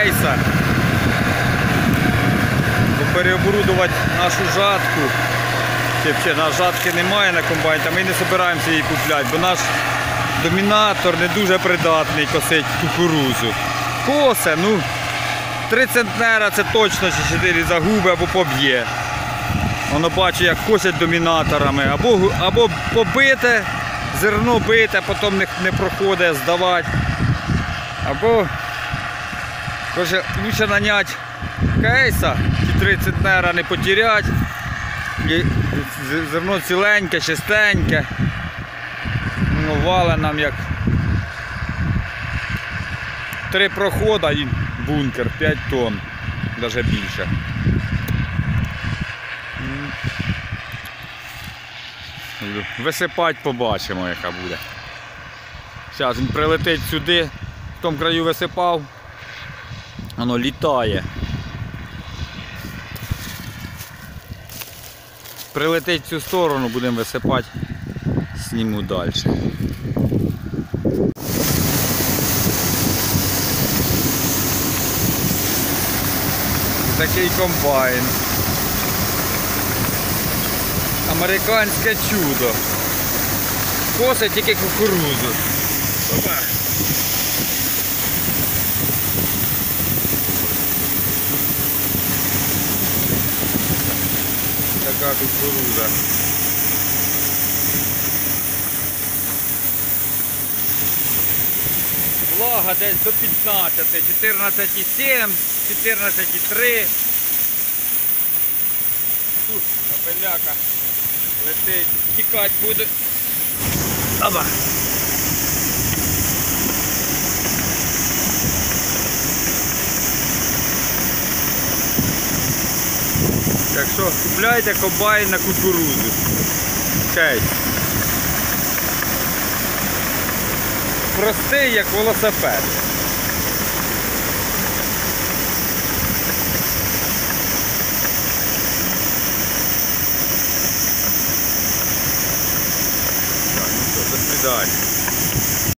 рейса. Переоборудувати нашу жатку. Ще нас жатки немає на комбайні, та ми не збираємося її купляти, бо наш домінатор не дуже придатний косить кукурузу. Косе, ну, три центнера це точно чи 4 загуби або поб'є. Воно бачить, як косять домінаторами, або або побите, зерно бите, потім не, не проходить здавати. або каже, лучше наняти кейса, ті 3 центнера не потерять. Зерно ціленьке, чистеньке. Ну, вале нам як три прохода і бункер 5 тонн, навіть більше. Висипати побачимо, яка буде. Зараз він прилетить сюди, в тому краю висипав, воно літає. Прилетить в цю сторону, будемо висипати, зніму далі. Такий комбайн. Американське чудо. Косить тільки кукурузу. Опа. Така кукуруза. Влага десь до 15, 14,7, 14,3. Тут капеляка летить, тікати буде. Аба. Так що купляйте комбайн на кукурузу. Кейс. Простий, як велосипед. Так, ну що, до свидання.